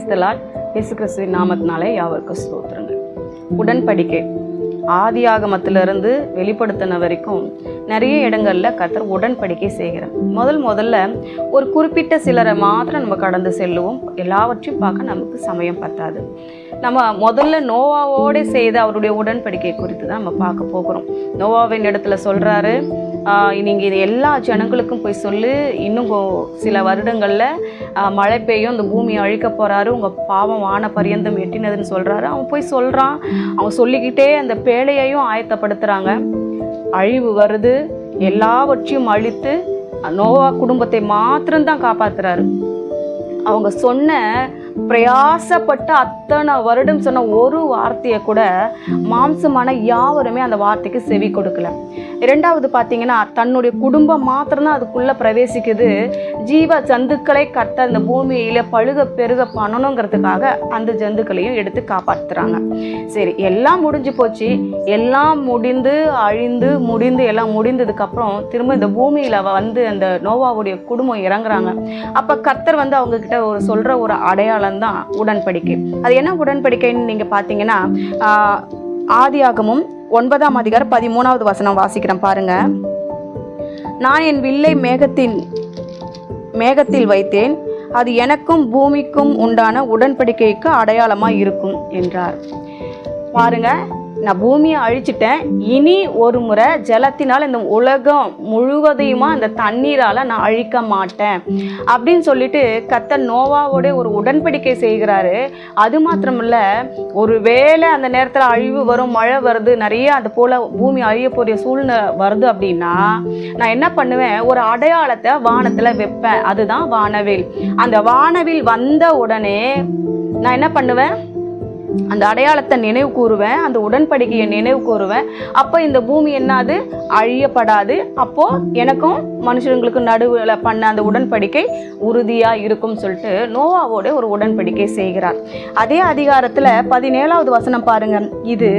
பிரைஸ்தலால் இயேசு கிறிஸ்துவின் நாமத்தினாலே யாவருக்கும் ஸ்தோத்திரங்கள். உடன்படிக்கை. ஆதி ஆகமத்திலிருந்து வெளிப்படுத்தின வரைக்கும் நிறைய இடங்கள்ல கத்தர் உடன்படிக்கை செய்கிறார். முதல் முதல்ல ஒரு குறிப்பிட்ட சிலரை மாத்திரம் நம்ம கடந்து செல்லுவோம். எல்லாவற்றையும் பார்க்க நமக்கு சமயம் பத்தாது. நம்ம முதல்ல நோவாவோடு செய்த அவருடைய உடன்படிக்கை குறித்து தான் நம்ம பார்க்க போகிறோம். நோவாவின் இடத்துல சொல்கிறாரு நீங்கள் இது எல்லா ஜனங்களுக்கும் போய் சொல்லு. இன்னும் சில வருடங்களில் மழை பெய்யும் இந்த பூமியை அழிக்க போகிறாரு உங்கள் பாவம் வான பரியந்தம் எட்டினதுன்னு சொல்கிறாரு அவன் போய் சொல்கிறான் அவன் சொல்லிக்கிட்டே அந்த பேழையையும் ஆயத்தப்படுத்துறாங்க. அழிவு வருது. எல்லாவற்றையும் அழித்து நோவா குடும்பத்தை மாத்திரம்தான் காப்பாற்றுறாரு அவங்க சொன்ன பிரயாசப்பட்ட அத்தனை வருடம் சொன்ன ஒரு வார்த்தையை கூட மாம்சமான யாவருமே அந்த வார்த்தைக்கு செவி கொடுக்கல. இரண்டாவது பார்த்தீங்கன்னா தன்னுடைய குடும்பம் மாத்திரம்தான் அதுக்குள்ளே பிரவேசிக்குது. ஜீவ ஜந்துக்களை கட்ட அந்த பூமியில் பழுக பெருக பண்ணணுங்கிறதுக்காக அந்த ஜந்துக்களையும் எடுத்து காப்பாற்றுறாங்க சரி எல்லாம் முடிஞ்சு போச்சு. எல்லாம் முடிந்து அழிந்து முடிந்து எல்லாம் முடிந்ததுக்கப்புறம் திரும்ப இந்த பூமியில் வந்து அந்த நோவாவுடைய குடும்பம் இறங்குறாங்க. அப்போ கர்த்தர் வந்து அவங்கக்கிட்ட ஒரு சொல்கிற ஒரு அடையாளம் தான் உடன்படிக்கை. அது என்ன உடன்படிக்கைன்னு நீங்கள் பார்த்தீங்கன்னா ஆதியாகமும் ஒன்பதாம் அதிகாரம் பதிமூணாவது வசனம் வாசிக்கிறேன் பாருங்க. நான் என் வில்லை மேகத்தில் மேகத்தில் வைத்தேன். அது எனக்கும் பூமிக்கும் உண்டான உடன்படிக்கைக்கு அடையாளமாக இருக்கும் என்றார். பாருங்கள் நான் பூமியை அழிச்சிட்டேன். இனி ஒரு முறை ஜலத்தினால் இந்த உலகம் முழுவதையுமா இந்த தண்ணீரால் நான் அழிக்க மாட்டேன். அப்படின்னு சொல்லிட்டு கத்த நோவாவோட ஒரு உடன்படிக்கை செய்கிறாரு. அது மாத்திரமில்ல ஒரு வேளை அந்த நேரத்தில் அழிவு வரும் மழை வருது நிறைய அது போல பூமி அழியக்கூடிய சூழ்நிலை வருது அப்படின்னா நான் என்ன பண்ணுவேன்? ஒரு அடையாளத்தை வானத்தில் வைப்பேன். அதுதான் வானவில். அந்த வானவில் வந்த உடனே நான் என்ன பண்ணுவேன்? அந்த அடையாளத்தை நினைவு கூறுவேன் அந்த உடன்படிக்கையை நினைவு கூறுவேன். அப்போ இந்த பூமி என்னது? அழியப்படாது. அப்போது எனக்கும் மனுஷங்களுக்கும் நடுவில் பண்ண அந்த உடன்படிக்கை உறுதியாக இருக்கும் சொல்லிட்டு நோவாவோட ஒரு உடன்படிக்கை செய்கிறார். அதே அதிகாரத்தில் பதினேழாவது வசனம் பாருங்கள் இது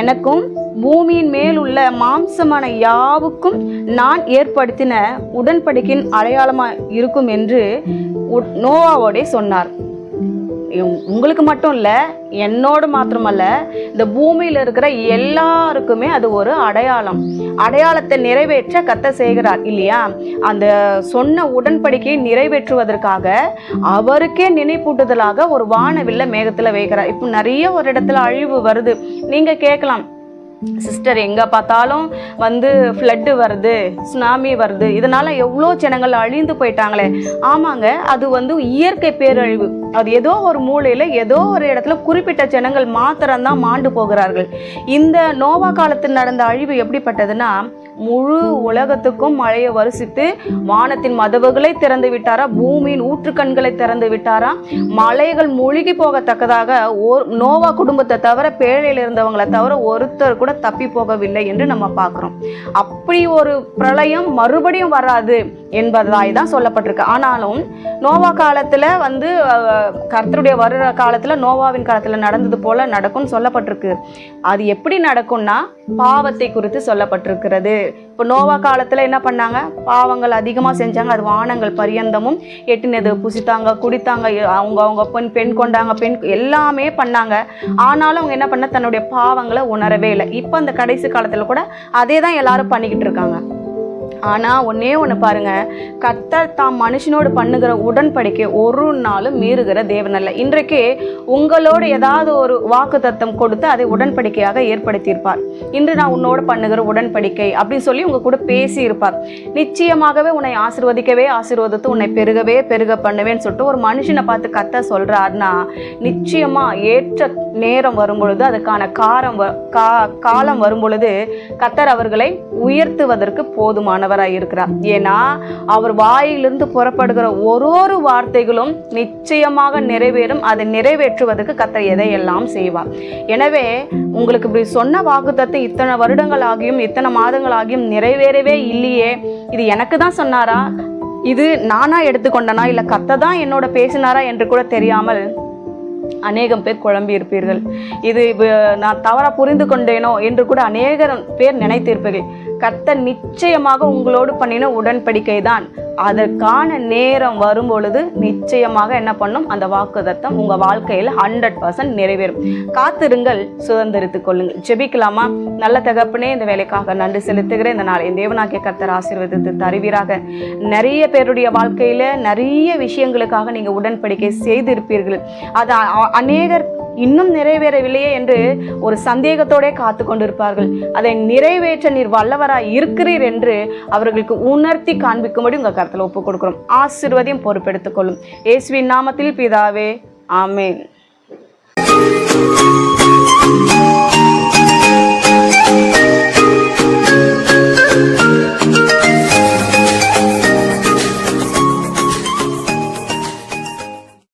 எனக்கும் பூமியின் மேல் உள்ள மாம்சமான யாவுக்கும் நான் ஏற்படுத்தின உடன்படிக்கையின் அடையாளமாக இருக்கும் என்று நோவாவோடே சொன்னார். உங்களுக்கு மட்டும் இல்லை என்னோடு மாத்திரமல்ல இந்த பூமியில் இருக்கிற எல்லாருக்குமே அது ஒரு அடையாளம். அடையாளத்தை நிறைவேற்ற கத்த செய்கிறார் இல்லையா? அந்த சொன்ன உடன்படிக்கையை நிறைவேற்றுவதற்காக அவருக்கே நினைப்பூட்டுதலாக ஒரு வானவில்ல மேகத்தில் வைக்கிறார் இப்போ நிறைய ஒரு இடத்துல அழிவு வருது. நீங்கள் கேட்கலாம் சிஸ்டர் எங்கே பார்த்தாலும் வந்து ஃப்ளட்டு வருது சுனாமி வருது. இதனால் எவ்வளோ ஜனங்கள் அழிந்து போயிட்டாங்களே. ஆமாங்க அது வந்து இயற்கை பேரழிவு. அது ஏதோ ஒரு மூலையில் ஏதோ ஒரு இடத்துல குறிப்பிட்ட ஜனங்கள் மாத்திரம்தான் மாண்டு போகிறார்கள். இந்த நோவா காலத்தில் நடந்த அழிவு எப்படிப்பட்டதுன்னா முழு உலகத்துக்கும் மழையை வரிசித்து வானத்தின் மதவுகளை திறந்து விட்டாரா? பூமியின் ஊற்றுக்கண்களை திறந்து விட்டாரா? மலைகள் மூழ்கி போகத்தக்கதாக ஓர் நோவா குடும்பத்தை தவிர பேழையில் இருந்தவங்களை தவிர ஒருத்தர் கூட தப்பி போகவில்லை என்று நம்ம பார்க்குறோம். அப்படி ஒரு பிரளயம் மறுபடியும் வராது. என்பதாய் தான் சொல்லப்பட்டிருக்கு. ஆனாலும் நோவா காலத்தில் வந்து கர்த்தருடைய வருட காலத்தில் நோவாவின் காலத்தில் நடந்தது போல நடக்கும்னு சொல்லப்பட்டிருக்கு. அது எப்படி நடக்கும்னா பாவத்தை குறித்து சொல்லப்பட்டிருக்கிறது. இப்போ நோவா காலத்தில் என்ன பண்ணாங்க? பாவங்கள் அதிகமாக செஞ்சாங்க. அது வானங்கள் பரியந்தமும் எட்டினது. புசித்தாங்க குடித்தாங்க. அவங்க அவங்க பெண் பெண் கொண்டாங்க பெண் எல்லாமே பண்ணாங்க. ஆனாலும் அவங்க என்ன பண்ண? தன்னுடைய பாவங்களை உணரவே இல்லை. இப்போ அந்த கடைசி காலத்தில் கூட அதே தான் எல்லாரும் பண்ணிக்கிட்டு இருக்காங்க. ஆனால் ஒன்னே ஒன்று பாருங்க கர்த்தர் தாம் மனுஷனோடு பண்ணுகிற உடன்படிக்கை ஒரு நாளும் மீறுகிற தேவன் அல்ல. இன்றைக்கு உங்களோடு ஏதாவது ஒரு வாக்கு தத்தம் கொடுத்து அதை உடன்படிக்கையாக ஏற்படுத்தியிருப்பார். இன்று நான் உன்னோடு பண்ணுகிற உடன்படிக்கை அப்படின்னு சொல்லி உங்க கூட பேசி இருப்பார் நிச்சயமாகவே உன்னை ஆசிர்வதிக்கவே ஆசீர்வதித்து உன்னை பெருகவே பெருக பண்ணுவேன்னு சொல்லிட்டு ஒரு மனுஷனை பார்த்து கத்த சொல்கிறாருன்னா நிச்சயமாக ஏற்ற நேரம் வரும் பொழுது அதுக்கான காரம் வ- கா காலம் வரும் பொழுது கத்தர் அவர்களை உயர்த்துவதற்கு போதுமானவர். உள்ளவராக இருக்கிறார். ஏன்னா அவர் வாயிலிருந்து புறப்படுகிற ஒரு ஒரு வார்த்தைகளும் நிச்சயமாக நிறைவேறும். அதை நிறைவேற்றுவதற்கு கத்த எதையெல்லாம் செய்வார். எனவே உங்களுக்கு இப்படி சொன்ன வாக்குத்தத்தை இத்தனை வருடங்கள் ஆகியும் இத்தனை மாதங்கள் ஆகியும் நிறைவேறவே இல்லையே. இது எனக்கு தான் சொன்னாரா? இது நானா எடுத்துக்கொண்டனா? இல்லை கத்த தான் என்னோட பேசினாரா என்று கூட தெரியாமல் அநேகம் பேர் குழம்பி இருப்பீர்கள். இது நான் தவறாக புரிந்து கொண்டேனோ என்று கூட அநேக பேர் நினைத்திருப்பீர்கள். கத்த நிச்சயமாக உங்களோடு பண்ணின உடன்படிக்கை தான் அதற்கான நேரம் வரும் பொழுது நிச்சயமாக என்ன பண்ணும்? அந்த வாக்குதத்தம் உங்கள் வாழ்க்கையில் ஹண்ட்ரட் பர்சன்ட் நிறைவேறும். காத்திருங்கள் சுதந்திரித்துக் கொள்ளுங்கள். ஜெபிக்கலாமா? நல்ல தகப்பனே இந்த வேலைக்காக நன்றி செலுத்துகிறேன். இந்த நாளை தேவனாகிய கர்த்தர் ஆசீர்வதித்து தருவீராக. நிறைய பேருடைய வாழ்க்கையில் நிறைய விஷயங்களுக்காக நீங்கள் உடன்படிக்கை செய்திருப்பீர்கள். அது அநேகர் இன்னும் நிறைவேறவில்லையே என்று ஒரு சந்தேகத்தோடே காத்து கொண்டிருப்பார்கள். அதை நிறைவேற்ற நீர் வல்லவராய் இருக்கிறீர் என்று அவர்களுக்கு உணர்த்தி காண்பிக்கும்படி உங்கள் கரத்தில் ஒப்புக் கொடுக்கிறோம் ஆசிர்வதியும் பொறுப்பெடுத்துக் கொள்ளும் இயேசுவின் நாமத்தில் பிதாவே ஆமேன்.